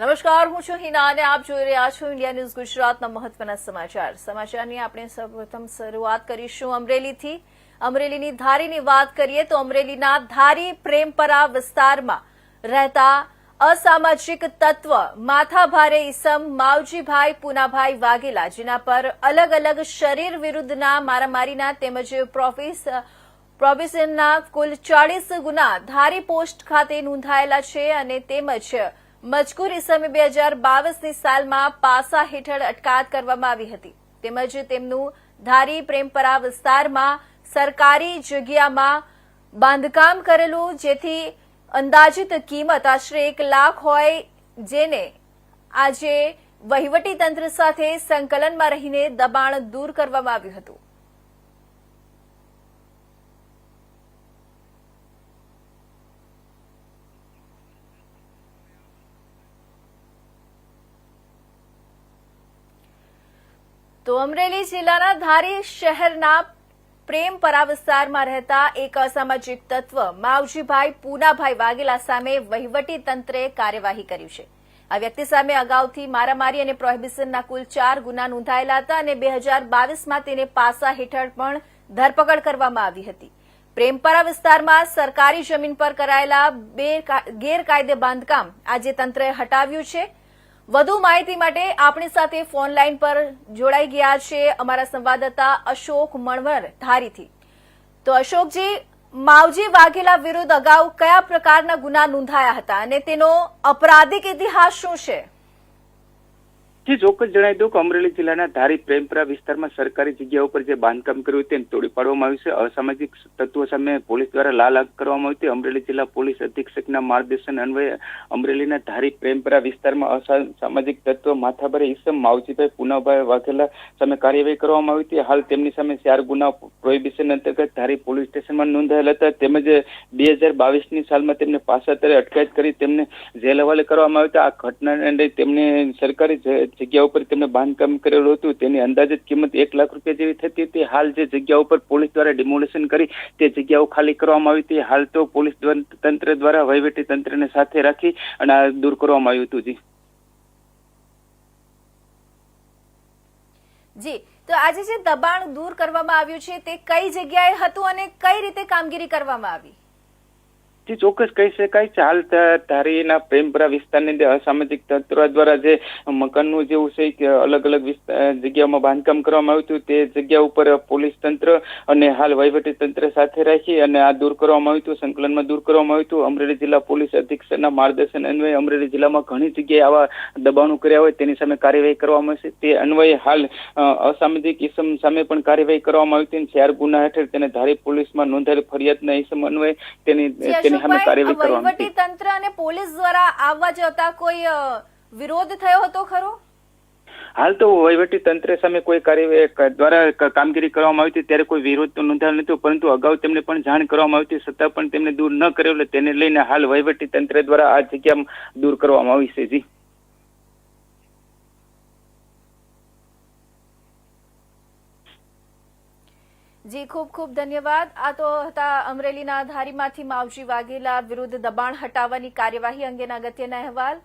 નમસ્કાર, હું છું હિના અને આપ જોઈ રહ્યા છો ઇન્ડિયા ન્યૂઝ ગુજરાતના મહત્વના સમાચાર. સમાચારની આપણે સૌપ્રથમ શરૂઆત કરીશું અમરેલીથી. અમરેલીની ધારીની વાત કરીએ તો અમરેલીના ધારી પ્રેમપરા વિસ્તારમાં રહેતા અસામાજિક તત્વ માથાભારે ઈસમ માવજીભાઈ પુનાભાઈ વાઘેલા, જેના પર અલગ અલગ શરીર વિરુદ્ધના મારામારીના તેમજ પ્રોફિસ પ્રોબેશનના કુલ ચાળીસ ગુના ધારી પોસ્ટ ખાતે નોંધાયેલા છે અને તેમજ મજકૂર ઇસમે બે હજાર બાવીસની સાલમાં પાસા હેઠળ અટકાયત કરવામાં આવી હતી. તેમજ તેમનું ધારી પ્રેમપરા વિસ્તારમાં સરકારી જગ્યામાં બાંધકામ કરેલું, જેથી અંદાજિત કિંમત આશરે એક લાખ હોય, જેને આજે વહીવટી તંત્ર સાથે સંકલનમાં રહીને દબાણ દૂર કરવામાં આવ્યું હતું. તો અમરેલી જિલ્લાના ધારી શહેરના પ્રેમપરા વિસ્તારમાં રહેતા એક અસામાજિક તત્વ, માવજીભાઈ પૂનાભાઈ વાઘેલા સામે વહીવટી તંત્રે કાર્યવાહી કરી છે. આ વ્યક્તિ સામે અગાઉથી મારામારી અને પ્રોહિબિશનના કુલ ચાર ગુના નોંધાયેલા હતા અને બે હજાર બાવીસમાં તેને પાસા હેઠળ પણ ધરપકડ કરવામાં આવી હતી. પ્રેમપરા વિસ્તારમાં સરકારી જમીન પર કરાયેલા બે ગેરકાયદે બાંધકામ આજે તંત્રએ હટાવ્યું છે. વધુ માહિતી માટે આપણી સાથે ફોન લાઈન પર જોડાઈ ગયા છે અમારા સંવાદદાતા અશોક મણવર ધારીથી. તો અશોકજી, માવજી વાઘેલા વિરુદ્ધ અગાઉ કયા પ્રકારના ગુના નોંધાયા હતા અને તેનો અપરાધિક ઇતિહાસ શું છે? જે ચોક્કસ જણાવી દઉં કે અમરેલી જિલ્લાના ધારી પ્રેમપરા વિસ્તારમાં સરકારી જગ્યા ઉપર જે બાંધકામ કર્યું તેને તોડી પાડવામાં આવ્યું છે. અસામાજિક તત્વો સામે પોલીસ દ્વારા લાલ આગ કરવામાં આવી અમરેલી જિલ્લા પોલીસ અધિક્ષકના માર્ગદર્શન અન્વયે અમરેલીના ધારી પ્રેમપરા વિસ્તારમાં અસામાજિક તત્વ માથાભારે ઈસમ, માવજીભાઈ, પુનાભાઈ વાઘેલા સામે કાર્યવાહી કરવામાં આવી હતી. હાલ તેમની સામે ચાર ગુના પ્રોહિબિશન અંતર્ગત ધારી પોલીસ સ્ટેશનમાં નોંધાયેલા હતા. તેમજ બે હજાર બાવીસની સાલમાં તેમને પાસાતરે અટકાયત કરી તેમને જેલ હવાલે કરવામાં આવ્યા હતા. આ ઘટનાને તેમને સરકારી જગ્યા ઉપર તેમને બાંધકામ કરેલું હતું, તેની અંદાજિત કિંમત એક લાખ રૂપિયા જેવી થતી હતી. હાલ જે જગ્યા ઉપર પોલીસ દ્વારા ડિમોલિશન કરી, તે જગ્યાઓ ખાલી કરવામાં આવી હતી. હાલ તો પોલીસ તંત્ર દ્વારા વહીવટી તંત્રને સાથે રાખી અને આ દૂર કરવામાં આવ્યું હતું, જી. જી, તો આજે જે દબાણ દૂર કરવામાં આવ્યું છે, તે કઈ જગ્યાએ હતું અને કઈ રીતે કામગીરી કરવામાં આવી? જી ચોક્કસ કહી શકાય છે હાલ ધારીના પ્રેમપુરા વિસ્તારની અંદર અસામાજિક તંત્ર દ્વારા જે મકાનનું જેવું છે કે અલગ અલગ જગ્યામાં બાંધકામ કરવામાં આવ્યું હતું તે જગ્યા ઉપર પોલીસ તંત્ર અને હાલ વહીવટી તંત્ર સાથે રાખી અને આ દૂર કરવામાં આવ્યું હતું સંકલનમાં દૂર કરવામાં આવ્યું હતું. અમરેલી જિલ્લા પોલીસ અધિક્ષકના માર્ગદર્શન અન્વયે અમરેલી જિલ્લામાં ઘણી જગ્યાએ આવા દબાણો કર્યા હોય તેની સામે કાર્યવાહી કરવામાં આવશે. તે અન્વયે હાલ અસામાજિક ઇસમ સામે પણ કાર્યવાહી કરવામાં આવી હતી ચાર ગુના હેઠળ તેને ધારી પોલીસમાં નોંધાયેલ ફરિયાદના ઇસમ અન્વયે તેની જી, સામે કાર્યવાહી વહીવટી તંત્ર અને પોલીસ દ્વારા આવવા જતા કોઈ વિરોધ થયો હતો ખરો? હાલ તો વહીવટી તંત્ર સામે કોઈ કાર્યવાહી દ્વારા કામગીરી કરવામાં આવી હતી ત્યારે કોઈ વિરોધ તો નોંધાયો નતો પરંતુ અગાઉ તેમને પણ જાણ કરવામાં આવી હતી છતાં પણ તેમને દૂર ન કર્યો એટલે તેને લઈને હાલ વહીવટી તંત્ર દ્વારા આ જગ્યા દૂર કરવામાં આવી છે જી. જી, ખૂબ ખૂબ ધન્યવાદ. આ તો હતા અમરેલીના ધારીમાંથી માવજી વાઘેલા વિરુદ્ધ દબાણ હટાવવાની કાર્યવાહી અંગેના અગત્યના અહેવાલ.